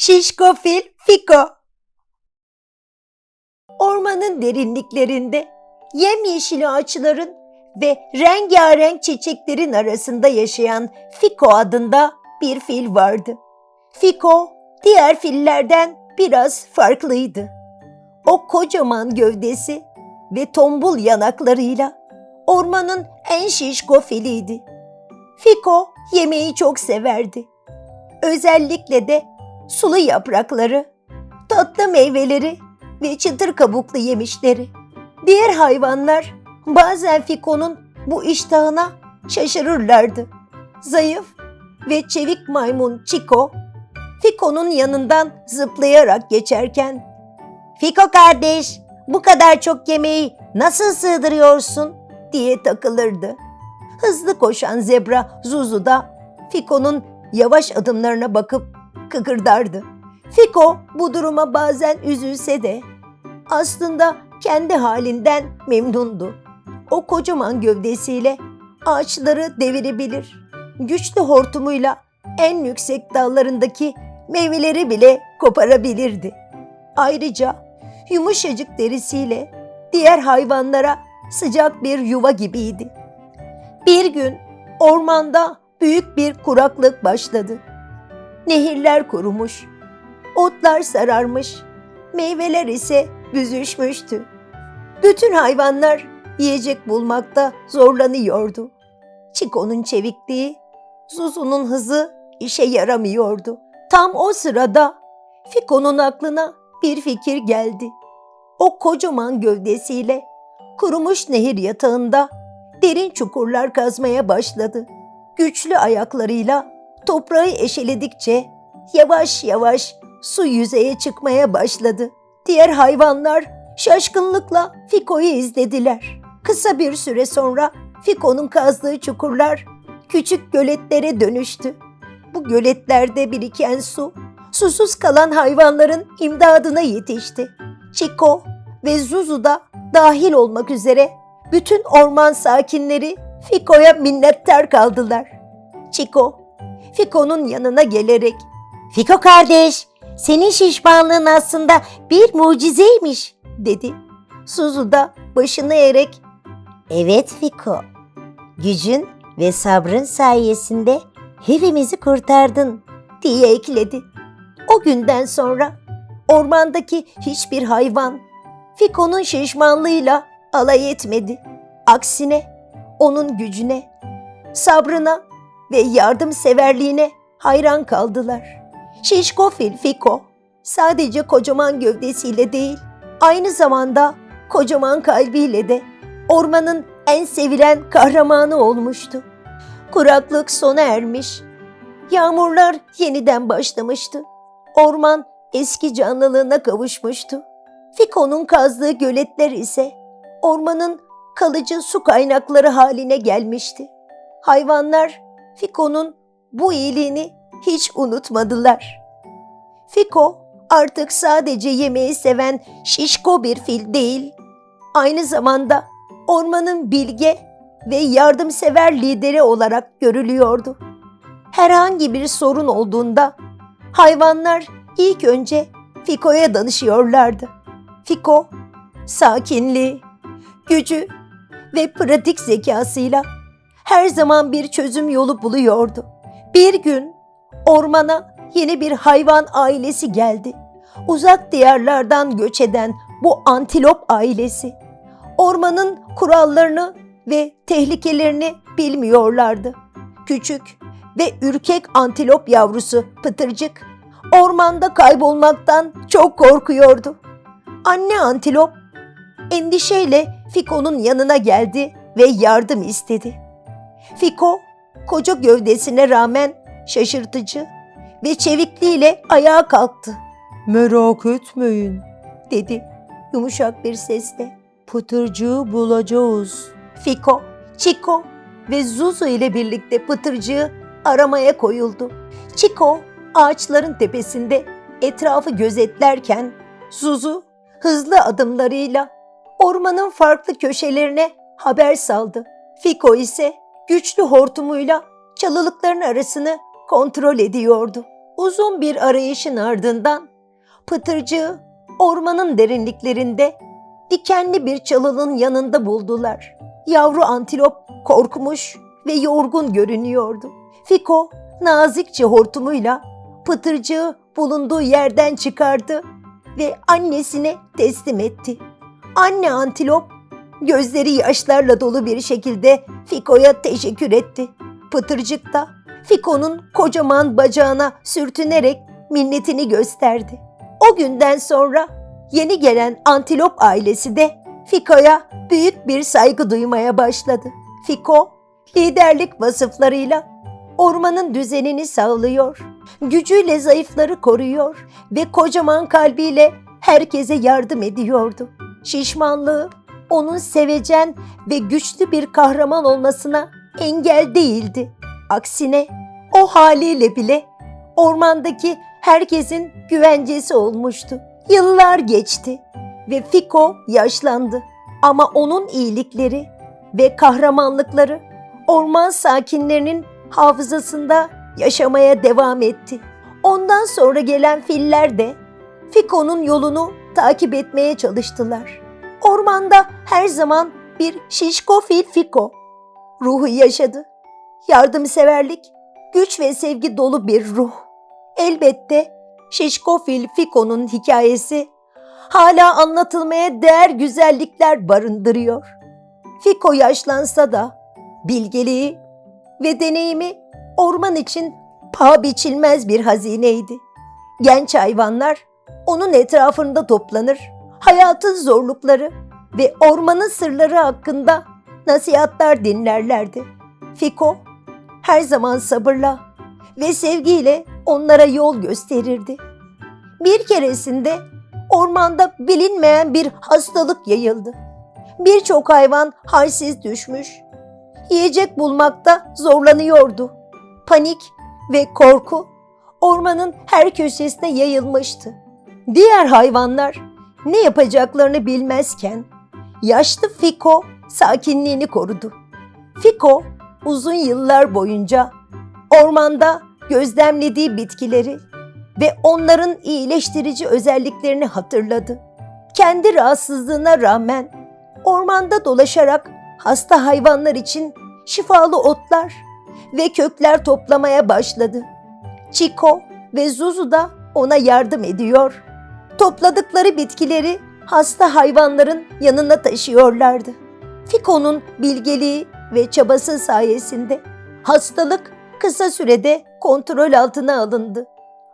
Şişko fil Fiko. Ormanın derinliklerinde yemyeşil ağaçların ve rengarenk çiçeklerin arasında yaşayan Fiko adında bir fil vardı. Fiko diğer fillerden biraz farklıydı. O kocaman gövdesi ve tombul yanaklarıyla ormanın en şişko filiydi. Fiko yemeği çok severdi. Özellikle de sulu yaprakları, tatlı meyveleri ve çıtır kabuklu yemişleri. Diğer hayvanlar bazen Fiko'nun bu iştahına şaşırırlardı. Zayıf ve çevik maymun Chico, Fiko'nun yanından zıplayarak geçerken ''Fiko kardeş, bu kadar çok yemeği nasıl sığdırıyorsun?'' diye takılırdı. Hızlı koşan zebra Zuzu da Fiko'nun yavaş adımlarına bakıp kıkırdardı. Fiko bu duruma bazen üzülse de aslında kendi halinden memnundu. O kocaman gövdesiyle ağaçları devirebilir. Güçlü hortumuyla en yüksek dallarındaki meyveleri bile koparabilirdi. Ayrıca yumuşacık derisiyle diğer hayvanlara sıcak bir yuva gibiydi. Bir gün ormanda büyük bir kuraklık başladı. Nehirler kurumuş, otlar sararmış, meyveler ise büzüşmüştü. Bütün hayvanlar yiyecek bulmakta zorlanıyordu. Çiko'nun çevikliği, Zuzu'nun hızı işe yaramıyordu. Tam o sırada Fiko'nun aklına bir fikir geldi. O kocaman gövdesiyle kurumuş nehir yatağında derin çukurlar kazmaya başladı. Güçlü ayaklarıyla toprağı eşeledikçe yavaş yavaş su yüzeye çıkmaya başladı. Diğer hayvanlar şaşkınlıkla Fiko'yu izlediler. Kısa bir süre sonra Fiko'nun kazdığı çukurlar küçük göletlere dönüştü. Bu göletlerde biriken su, susuz kalan hayvanların imdadına yetişti. Chico ve Zuzu da dahil olmak üzere bütün orman sakinleri Fiko'ya minnettar kaldılar. Chico, Fiko'nun yanına gelerek ''Fiko kardeş, senin şişmanlığın aslında bir mucizeymiş.'' dedi. Suzu da başını eğerek ''Evet Fiko, gücün ve sabrın sayesinde hepimizi kurtardın.'' diye ekledi. O günden sonra ormandaki hiçbir hayvan Fiko'nun şişmanlığıyla alay etmedi. Aksine onun gücüne, sabrına ve yardımseverliğine hayran kaldılar. Şişko fil Fiko sadece kocaman gövdesiyle değil, aynı zamanda kocaman kalbiyle de ormanın en sevilen kahramanı olmuştu. Kuraklık sona ermiş, yağmurlar yeniden başlamıştı. Orman eski canlılığına kavuşmuştu. Fiko'nun kazdığı göletler ise ormanın kalıcı su kaynakları haline gelmişti. Hayvanlar Fiko'nun bu iyiliğini hiç unutmadılar. Fiko artık sadece yemeği seven şişko bir fil değil, aynı zamanda ormanın bilge ve yardımsever lideri olarak görülüyordu. Herhangi bir sorun olduğunda hayvanlar ilk önce Fiko'ya danışıyorlardı. Fiko, sakinliği, gücü ve pratik zekasıyla her zaman bir çözüm yolu buluyordu. Bir gün ormana yeni bir hayvan ailesi geldi. Uzak diyarlardan göç eden bu antilop ailesi ormanın kurallarını ve tehlikelerini bilmiyorlardı. Küçük ve ürkek antilop yavrusu Pıtırcık ormanda kaybolmaktan çok korkuyordu. Anne antilop endişeyle Fiko'nun yanına geldi ve yardım istedi. Fiko koca gövdesine rağmen şaşırtıcı ve çevikliğiyle ayağa kalktı. Merak etmeyin. dedi yumuşak bir sesle. Pıtırcığı bulacağız. Fiko, Chico ve Zuzu ile birlikte pıtırcığı aramaya koyuldu. Chico ağaçların tepesinde etrafı gözetlerken Zuzu hızlı adımlarıyla ormanın farklı köşelerine haber saldı. Fiko ise güçlü hortumuyla çalılıkların arasını kontrol ediyordu. Uzun bir arayışın ardından Pıtırcığı ormanın derinliklerinde dikenli bir çalının yanında buldular. Yavru antilop korkmuş ve yorgun görünüyordu. Fiko nazikçe hortumuyla Pıtırcığı bulunduğu yerden çıkardı ve annesine teslim etti. Anne antilop gözleri yaşlarla dolu bir şekilde Fiko'ya teşekkür etti. Pıtırcık da Fiko'nun kocaman bacağına sürtünerek minnetini gösterdi. O günden sonra yeni gelen antilop ailesi de Fiko'ya büyük bir saygı duymaya başladı. Fiko, liderlik vasıflarıyla ormanın düzenini sağlıyor, gücüyle zayıfları koruyor ve kocaman kalbiyle herkese yardım ediyordu. Şişmanlığı onun sevecen ve güçlü bir kahraman olmasına engel değildi. Aksine o haliyle bile ormandaki herkesin güvencesi olmuştu. Yıllar geçti ve Fiko yaşlandı. Ama onun iyilikleri ve kahramanlıkları orman sakinlerinin hafızasında yaşamaya devam etti. Ondan sonra gelen filler de Fiko'nun yolunu takip etmeye çalıştılar. Ormanda her zaman bir şişko fil Fiko ruhu yaşadı. Yardımseverlik, güç ve sevgi dolu bir ruh. Elbette Şişko Fil Fiko'nun hikayesi hala anlatılmaya değer güzellikler barındırıyor. Fiko yaşlansa da bilgeliği ve deneyimi orman için paha biçilmez bir hazineydi. Genç hayvanlar onun etrafında toplanır, hayatın zorlukları ve ormanın sırları hakkında nasihatler dinlerlerdi. Fiko her zaman sabırla ve sevgiyle onlara yol gösterirdi. Bir keresinde ormanda bilinmeyen bir hastalık yayıldı. Birçok hayvan halsiz düşmüş. Yiyecek bulmakta zorlanıyordu. Panik ve korku ormanın her köşesine yayılmıştı. Diğer hayvanlar ne yapacaklarını bilmezken yaşlı Fiko sakinliğini korudu. Fiko uzun yıllar boyunca ormanda gözlemlediği bitkileri ve onların iyileştirici özelliklerini hatırladı. Kendi rahatsızlığına rağmen ormanda dolaşarak hasta hayvanlar için şifalı otlar ve kökler toplamaya başladı. Chico ve Zuzu da ona yardım ediyor. Topladıkları bitkileri hasta hayvanların yanına taşıyorlardı. Fiko'nun bilgeliği ve çabası sayesinde hastalık kısa sürede kontrol altına alındı.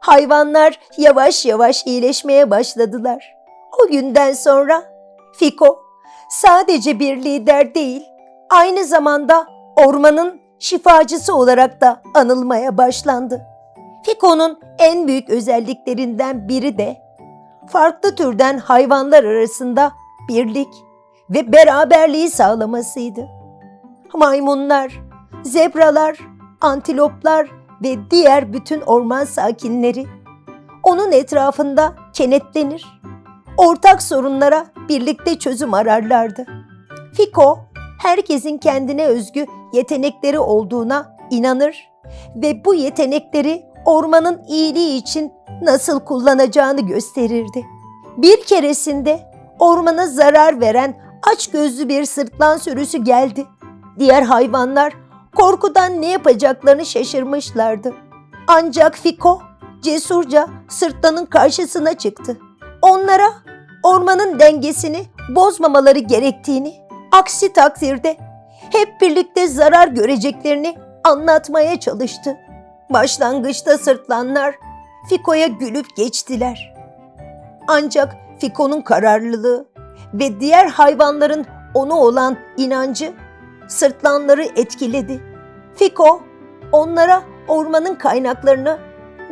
Hayvanlar yavaş yavaş iyileşmeye başladılar. O günden sonra Fiko sadece bir lider değil, aynı zamanda ormanın şifacısı olarak da anılmaya başlandı. Fiko'nun en büyük özelliklerinden biri de farklı türden hayvanlar arasında birlik ve beraberliği sağlamasıydı. Maymunlar, zebralar, antiloplar ve diğer bütün orman sakinleri onun etrafında kenetlenir. Ortak sorunlara birlikte çözüm ararlardı. Fiko, herkesin kendine özgü yetenekleri olduğuna inanır ve bu yetenekleri ormanın iyiliği için nasıl kullanacağını gösterirdi. Bir keresinde ormana zarar veren açgözlü bir sırtlan sürüsü geldi. Diğer hayvanlar korkudan ne yapacaklarını şaşırmışlardı. Ancak Fiko cesurca sırtlanın karşısına çıktı. Onlara ormanın dengesini bozmamaları gerektiğini, aksi takdirde hep birlikte zarar göreceklerini anlatmaya çalıştı. Başlangıçta sırtlanlar Fiko'ya gülüp geçtiler. Ancak Fiko'nun kararlılığı ve diğer hayvanların ona olan inancı sırtlanları etkiledi. Fiko onlara ormanın kaynaklarını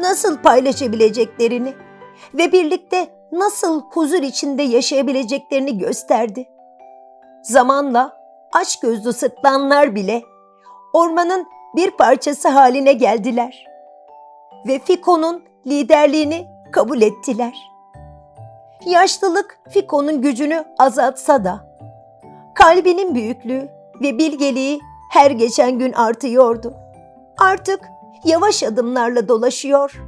nasıl paylaşabileceklerini ve birlikte nasıl huzur içinde yaşayabileceklerini gösterdi. Zamanla açgözlü sırtlanlar bile ormanın bir parçası haline geldiler ve Fiko'nun liderliğini kabul ettiler. Yaşlılık Fiko'nun gücünü azaltsa da kalbinin büyüklüğü ve bilgeliği her geçen gün artıyordu. Artık yavaş adımlarla dolaşıyor,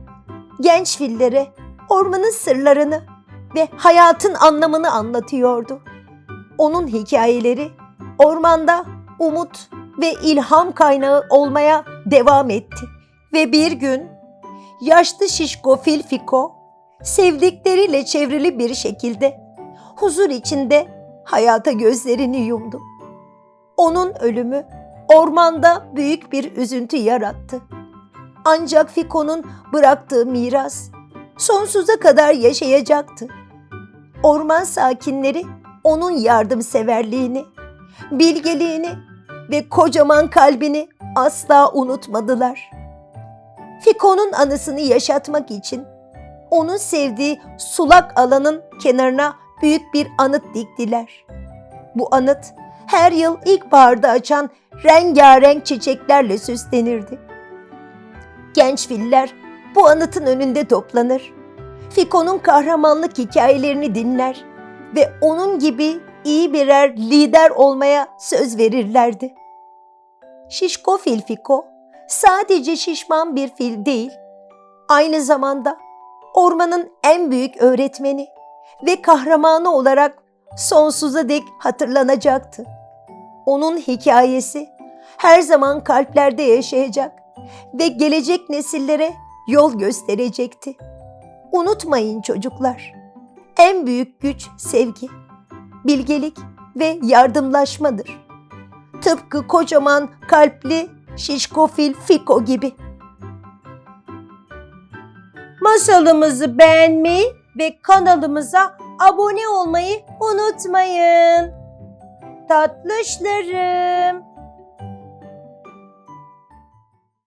genç fillere ormanın sırlarını ve hayatın anlamını anlatıyordu. Onun hikayeleri ormanda umut ve ilham kaynağı olmaya devam etti. Ve bir gün yaşlı şişko fil Fiko sevdikleriyle çevrili bir şekilde huzur içinde hayata gözlerini yumdu. Onun ölümü ormanda büyük bir üzüntü yarattı. Ancak Fiko'nun bıraktığı miras sonsuza kadar yaşayacaktı. Orman sakinleri onun yardımseverliğini, bilgeliğini ve kocaman kalbini asla unutmadılar. Fiko'nun anısını yaşatmak için onun sevdiği sulak alanın kenarına büyük bir anıt diktiler. Bu anıt her yıl ilkbaharda açan rengarenk çiçeklerle süslenirdi. Genç filler bu anıtın önünde toplanır. Fiko'nun kahramanlık hikayelerini dinler ve onun gibi iyi birer lider olmaya söz verirlerdi. Şişko fil Fiko sadece şişman bir fil değil, aynı zamanda ormanın en büyük öğretmeni ve kahramanı olarak sonsuza dek hatırlanacaktı. Onun hikayesi her zaman kalplerde yaşayacak ve gelecek nesillere yol gösterecekti. Unutmayın çocuklar. En büyük güç sevgi, bilgelik ve yardımlaşmadır. Tıpkı kocaman kalpli şişko fil Fiko gibi. Masalımızı beğenmeyi ve kanalımıza abone olmayı unutmayın. Tatlışlarım.